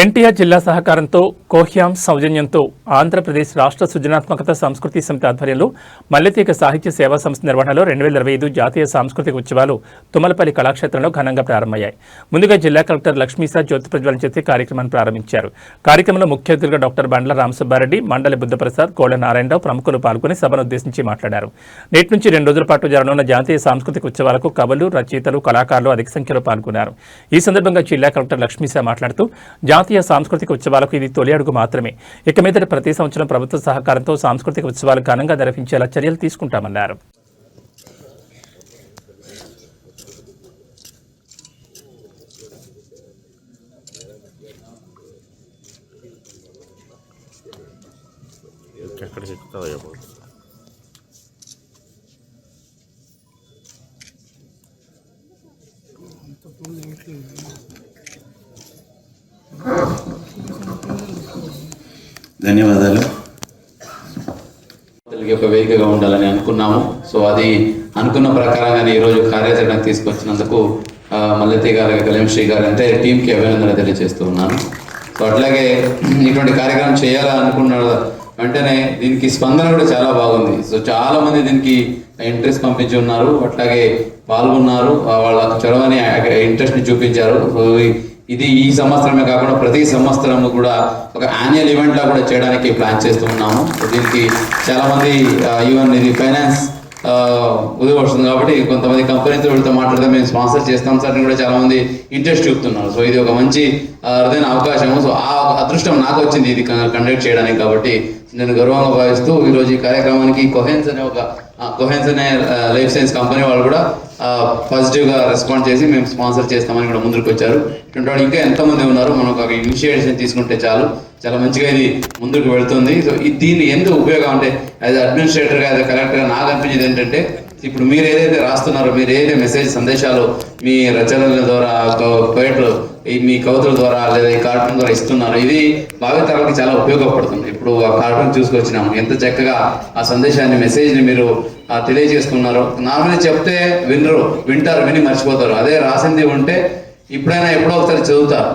ఎన్టీఆర్ జిల్లా సహకారంతో కోహ్యాం సౌజన్యంతో ఆంధ్రప్రదేశ్ రాష్ట్ర సృజనాత్మకత సంస్కృతి సమితి ఆధ్వర్యంలో మల్లెతీక సాహిత్య సేవా సంస్థ నిర్వహణలో రెండు వేల ఇరవై ఐదు జాతీయ సాంస్కృతిక ఉత్సవాలు తుమ్మలపల్లి కళాక్షేత్రంలో ఘనంగా ప్రారంభమయ్యాయి. ముందుగా జిల్లా కలెక్టర్ లక్ష్మీసా జ్యోతి ప్రజ్వలన చేతి కార్యక్రమాన్ని ప్రారంభించారు. కార్యక్రమంలో ముఖ్య అతిథిగా డాక్టర్ బండ్ల రామసుబ్బారెడ్డి మండలి బుద్ధప్రసాద్ కోళ్ళ నారాయణరావు ప్రముఖులు పాల్గొని సభను ఉద్దేశించి మాట్లాడారు. నేటి నుంచి రెండు రోజుల పాటు జరగనున్న జాతీయ సాంస్కృతిక ఉత్సవాలకు కవులు రచయితలు కళాకారులు అధిక సంఖ్యలో పాల్గొన్నారు. ఈ సందర్భంగా జిల్లా కలెక్టర్ లక్ష్మీసా మాట్లాడుతూ జాతీయ సాంస్కృతిక ఉత్సవాలకు ఇది తొలి అడుగు మాత్రమే. ఇక మీదట ప్రతి సంవత్సరం ప్రభుత్వ సహకారంతో సాంస్కృతిక ఉత్సవాలు ఘనంగా నిర్వహించేలా చర్యలు తీసుకుంటామన్నారు. ఎక్కడ చెప్తావో ధన్యవాదాలు. ఒక వేదికగా ఉండాలని అనుకున్నాము. సో అది అనుకున్న ప్రకారంగానే ఈరోజు కార్యాచరణ తీసుకొచ్చినందుకు ఆ, మల్లెతి గారు కళ్యాణశ్రీ గారు అంటే టీంకి అభినందన తెలియజేస్తూ ఉన్నాను. సో అట్లాగే ఇటువంటి కార్యక్రమం చేయాలనుకున్న వెంటనే దీనికి స్పందన కూడా చాలా బాగుంది. సో చాలా మంది దీనికి ఇంట్రెస్ట్ పంపించి ఉన్నారు. అట్లాగే పాల్గొన్నారు. వాళ్ళ చొరవని ఇంట్రెస్ట్ని చూపించారు. సో ఇది ఈ సంవత్సరమే కాకుండా ప్రతి సంవత్సరం కూడా ఒక యాన్యువల్ ఈవెంట్ లా కూడా చేయడానికి ప్లాన్ చేస్తూ ఉన్నాము. దీనికి చాలా మంది ఈవెన్ ఇది ఫైనాన్స్ ఉదయపడుతుంది కాబట్టి కొంతమంది కంపెనీతో వీళ్ళతో మాట్లాడితే మేము స్పాన్సర్ చేస్తాం సార్ అని కూడా చాలా మంది ఇంట్రెస్ట్ చూపుతున్నారు. సో ఇది ఒక మంచి అరుదైన అవకాశం సో ఆ అదృష్టం నాకు వచ్చింది ఇది కండక్ట్ చేయడానికి కాబట్టి. నేను గర్వంగా భావిస్తూ ఈరోజు ఈ కార్యక్రమానికి కొహెన్స్ అనే ఒక కొహెన్స్ అనే లైఫ్ సైన్స్ కంపెనీ వాళ్ళు కూడా పాజిటివ్గా రెస్పాండ్ చేసి మేము స్పాన్సర్ చేస్తామని కూడా ముందుకు వచ్చారు ఇటువంటి వాళ్ళు ఇంకా ఎంతమంది ఉన్నారు? మనం ఒక ఇనిషియేషన్ తీసుకుంటే చాలు. చాలా మంచిగా ఇది ముందుకు వెళ్తుంది. సో ఇది దీన్ని ఎందుకు ఉపయోగం అంటే యాజ్ అడ్మినిస్ట్రేటర్గా యాజ్ కలెక్టర్గా నాకు అనిపించేది ఏంటంటే ఇప్పుడు మీరు ఏదైతే రాస్తున్నారో మీరు ఏదైతే మెసేజ్ సందేశాలు మీ రచనల ద్వారా పోయిట్లు మీ కవితల ద్వారా లేదా ఈ కార్టూన్ ద్వారా ఇస్తున్నారు. ఇది భావితరాలకు చాలా ఉపయోగపడుతుంది. ఇప్పుడు ఆ కార్టూన్ చూసుకొచ్చినాము. ఎంత చక్కగా ఆ సందేశాన్ని మెసేజ్ని మీరు తెలియజేస్తున్నారు. నార్మల్గా చెప్తే వినరు వింటారు విని మర్చిపోతారు. అదే రాసింది ఉంటే ఇప్పుడైనా ఎప్పుడో ఒకసారి చదువుతారు.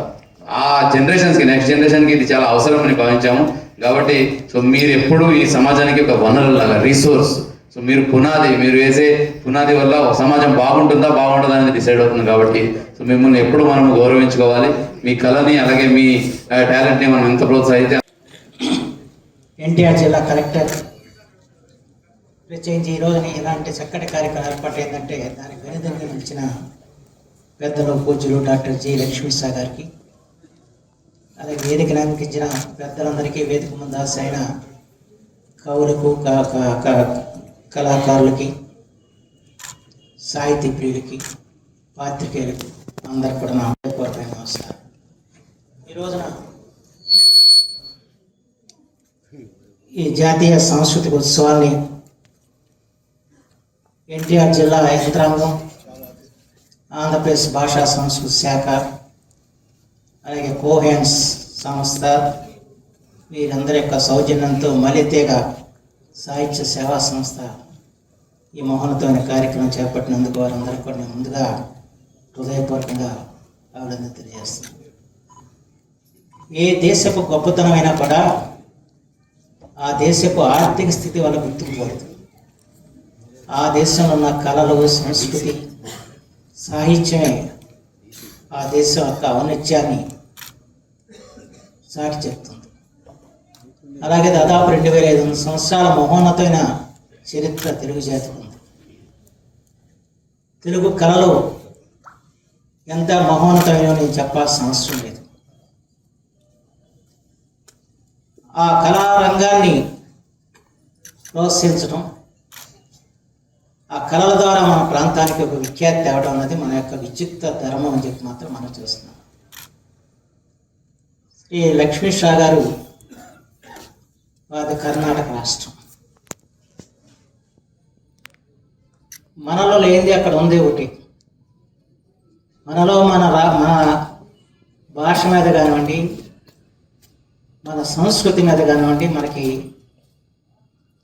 ఆ జనరేషన్స్కి నెక్స్ట్ జనరేషన్కి ఇది చాలా అవసరమని భావించాము. కాబట్టి సో మీరు ఎప్పుడు ఈ సమాజానికి ఒక వనరు లాగా రీసోర్స్ సో మీరు పునాది మీరు వేసే పునాది వల్ల సమాజం బాగుంటుందా బాగుంటుందా అనేది డిసైడ్ అవుతుంది కాబట్టి సో మిమ్మల్ని ఎప్పుడు మనం గౌరవించుకోవాలి. మీ కళని అలాగే మీ టాలెంట్ని మనం ఎంత ప్రోత్సహిస్తే ఎన్టీఆర్ జిల్లా కలెక్టర్ ప్రత్యేకించి ఈ రోజుని ఇలాంటి చక్కటి కార్యక్రమం ఏర్పాటు ఏంటంటే దానికి వెనుదంగా నిలిచిన పెద్దలు పూజ్యులు డాక్టర్ జి లక్ష్మీసా గారికి అలాగే వేదికను అందించిన పెద్దలందరికీ వేదిక ముందు అయిన కవులకు కళాకారులకి సాహితీ ప్రియులకి పాత్రికేయులకి అందరికి కూడా నా హృదయపూర్వకమైన నమస్కారం. ఈ రోజున ఈ జాతీయ సాంస్కృతిక ఉత్సవాన్ని ఎన్టీఆర్ జిల్లా యంత్రాంగం ఆంధ్రప్రదేశ్ భాషా సంస్కృతి శాఖ అలాగే కోహెన్స్ సంస్థ వీరందరి యొక్క సౌజన్యంతో మలితేగా సాహిత్య సేవా సంస్థ ఈ మహోన్నతమైన కార్యక్రమం చేపట్టినందుకు వారందరూ కూడా నేను ముందుగా హృదయపూర్వకంగా అభినందన తెలియజేస్తున్నాను. ఏ దేశపు గొప్పతనమైనా కూడా ఆ దేశపు ఆర్థిక స్థితి వల్ల గుర్తుకుపోలేదు ఆ దేశంలో ఉన్న కళలు సంస్కృతి సాహిత్యమే ఆ దేశం యొక్క ఔన్నత్యాన్ని సాటి చెప్తుంది. అలాగే దాదాపు రెండు వేల ఐదు వందల సంవత్సరాల మహోన్నతమైన చరిత్ర తెలుగు జాతికి ఉంది. తెలుగు కళలు ఎంత మహోన్నతమైన నేను చెప్పాల్సిన అవసరం లేదు. ఆ కళారంగాన్ని ప్రోత్సహించడం ఆ కళల ద్వారా మన ప్రాంతానికి ఒక విఖ్యాతి తేవడం అన్నది మన యొక్క విచిత్ర ధర్మం అని చెప్పి మాత్రం మనం చూస్తున్నాం. శ్రీ లక్ష్మీ షా గారు అది కర్ణాటక రాష్ట్రం. మనలో లేనిది అక్కడ ఉంది ఒకటి. మనలో మన రా మన భాష మీద కానివ్వండి మన సంస్కృతి మీద కానివ్వండి మనకి